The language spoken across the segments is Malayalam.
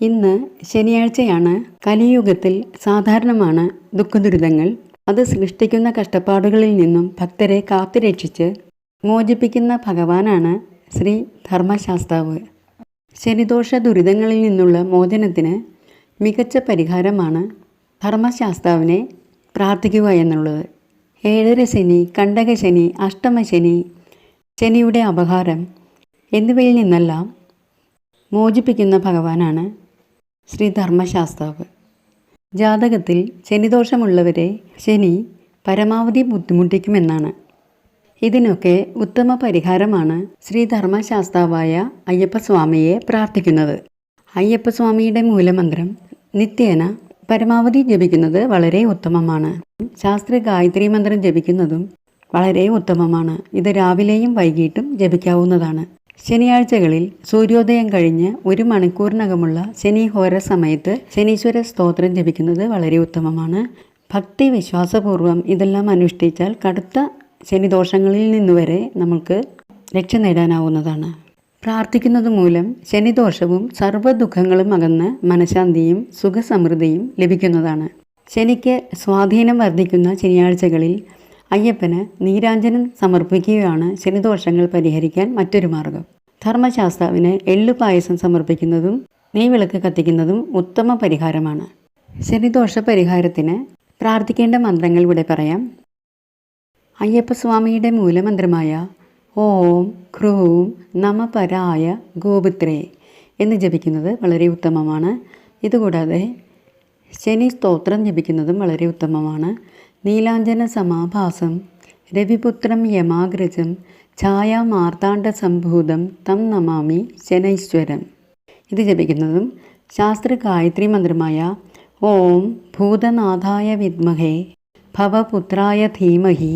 ഇന്ന് ശനിയാഴ്ചയാണ് കലിയുഗത്തിൽ സാധാരണമാണ് ദുഃഖദുരിതങ്ങൾ. അത് സൃഷ്ടിക്കുന്ന കഷ്ടപ്പാടുകളിൽ നിന്നും ഭക്തരെ കാത്തുരക്ഷിച്ച് മോചിപ്പിക്കുന്ന ഭഗവാനാണ് ശ്രീ ധർമ്മശാസ്താവ്. ശനിദോഷ ദുരിതങ്ങളിൽ നിന്നുള്ള മോചനത്തിന് മികച്ച പരിഹാരമാണ് ധർമ്മശാസ്താവിനെ പ്രാർത്ഥിക്കുക എന്നുള്ളത്. ഏഴര ശനി കണ്ടകശനി അഷ്ടമശനി ശനിയുടെ അപഹാരം എന്നിവയിൽ നിന്നെല്ലാം മോചിപ്പിക്കുന്ന ഭഗവാനാണ് ശ്രീ ധർമ്മശാസ്താവ്. ജാതകത്തിൽ ശനിദോഷമുള്ളവരെ ശനി പരമാവധി ബുദ്ധിമുട്ടിക്കുമെന്നാണ്. ഇതിനൊക്കെ ഉത്തമ പരിഹാരമാണ് ശ്രീ ധർമ്മശാസ്താവായ അയ്യപ്പസ്വാമിയെ പ്രാർത്ഥിക്കുന്നത്. അയ്യപ്പസ്വാമിയുടെ മൂലമന്ത്രം നിത്യേന പരമാവധി ജപിക്കുന്നത് വളരെ ഉത്തമമാണ്. ശാസ്ത്ര ഗായത്രി മന്ത്രം ജപിക്കുന്നതും വളരെ ഉത്തമമാണ്. ഇത് രാവിലെയും വൈകിട്ടും ജപിക്കാവുന്നതാണ്. ശനിയാഴ്ചകളിൽ സൂര്യോദയം കഴിഞ്ഞ് ഒരു മണിക്കൂറിനകമുള്ള ശനി ഹോര സമയത്ത് ശനീശ്വര സ്തോത്രം ജപിക്കുന്നത് വളരെ ഉത്തമമാണ്. ഭക്തി വിശ്വാസപൂർവം ഇതെല്ലാം അനുഷ്ഠിച്ചാൽ കടുത്ത ശനിദോഷങ്ങളിൽ നിന്നുവരെ നമുക്ക് രക്ഷ നേടാനാവുന്നതാണ്. പ്രാർത്ഥിക്കുന്നത് മൂലം ശനിദോഷവും സർവ ദുഃഖങ്ങളും അകന്ന് മനഃശാന്തിയും സുഖസമൃദ്ധിയും ലഭിക്കുന്നതാണ്. ശനിക്ക് സ്വാധീനം വർദ്ധിക്കുന്ന ശനിയാഴ്ചകളിൽ അയ്യപ്പന് നീരാഞ്ജനം സമർപ്പിക്കുകയാണ് ശനിദോഷങ്ങൾ പരിഹരിക്കാൻ മറ്റൊരു മാർഗം. ധർമ്മശാസ്താവിന് എള്ളു പായസം സമർപ്പിക്കുന്നതും നെയ്വിളക്ക് കത്തിക്കുന്നതും ഉത്തമ പരിഹാരമാണ്. ശനിദോഷ പരിഹാരത്തിന് പ്രാർത്ഥിക്കേണ്ട മന്ത്രങ്ങൾ ഇവിടെ പറയാം. അയ്യപ്പസ്വാമിയുടെ മൂലമന്ത്രമായ ഓം ക്രൂം നമപരായ ഗോപുത്രേ എന്ന് ജപിക്കുന്നത് വളരെ ഉത്തമമാണ്. ഇതുകൂടാതെ ശനി സ്തോത്രം ജപിക്കുന്നതും വളരെ ഉത്തമമാണ്. നീലാഞ്ജന സമാഭാസം രവിപുത്രം യമാഗ്രജം ഛായാമാർത്താണ്ഡ സംഭൂതം തം നമാമി ശനൈശ്വരം. ഇത് ജപിക്കുന്നതും ശാസ്ത്ര ഗായത്രി മന്ത്രമായ ഓം ഭൂതനാഥായ വിദ്മഹേ ഭവപുത്രായ ധീമഹി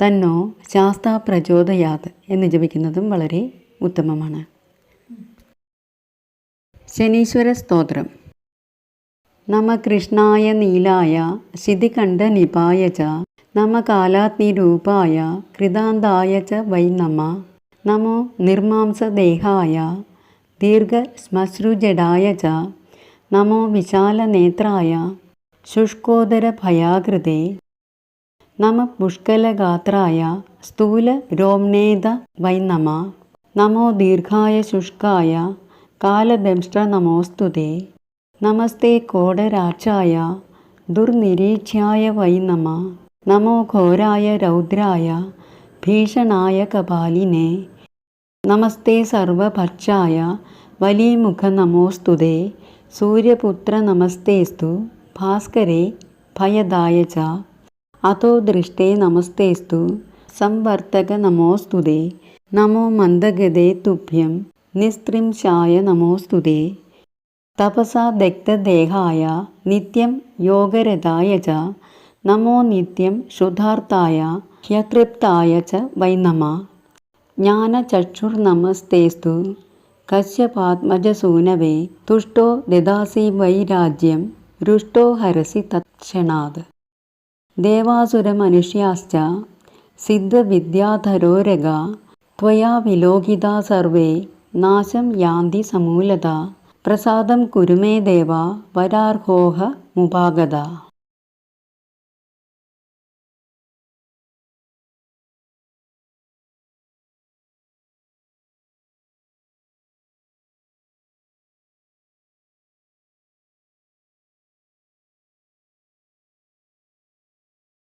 തന്നോ ശാസ്ത പ്രചോദയാത് എന്ന് ജപിക്കുന്നതും വളരെ ഉത്തമമാണ്. ശനീശ്വര സ്തോത്രം. നമ കൃഷ്ണായ നീലായ ശിതികണ്ഠ നിപായ ച നമ കാലാഗ്നിരൂപായ കൃതാന്തായ ച വൈ നമ നമോ നിർമാംസദേഹായ ദീർഘശ്മശ്രുജടായ ച നമോ വിശാലനേത്രായ ശുഷ്കോദരഭയാകൃതേ നമ പുഷ്കലഗാത്രായ സ്ഥൂല രോംനേത വൈ നമ നമോ ദീർഘായ ശുഷ്കായ കാലദംഷ്ട നമോസ്തുതേ. നമസ്തേ കോടരാക്ഷായ ദുർനിരീക്ഷ്യായ വൈ നമ. നമോ ഘോരായ രൗദ്രായ ഭീഷണായ കപാലിനെ. നമസ്തേ സർവഭക്ഷായ വലിമുഖ നമോസ്തുതേ സൂര്യപുത്ര നമസ്തേസ്തു ഭാസ്കരേ ഭയദായ ച. അതോ ദൃഷ്ടേ നമസ്തേസ്തു സംവർത്തക നമോസ്തുതേ. നമോ മന്ദഗതേ തുഭ്യം നിസ്ത്രിംശായ നമോസ്തുതേ. തപസാ ദഗ്ധദേഹായ നിത്യം യോഗരഥായ ച നമോ നിത്യം ശുദ്ധാർത്ഥായ ഹ്യതൃപ്തായ ച വൈ നമ ജ്ഞാനചക്ഷുർനമസ്തേസ്തു കശ്യപാത്മജസൂനവേ തുഷ്ടോ ദദാസി വൈ രാജ്യം രുഷ്ടോ ഹരസി തത്ക്ഷണാത് ദേവാസുരമനുഷ്യാശ്ച സിദ്ധവിദ്യാധരോരഗ त्वया विलोकिता सर्वे नाशं यान्ति समूलता പ്രസാദം കുരുമേ ദേവ വരാർഹോഹ മുപാഗത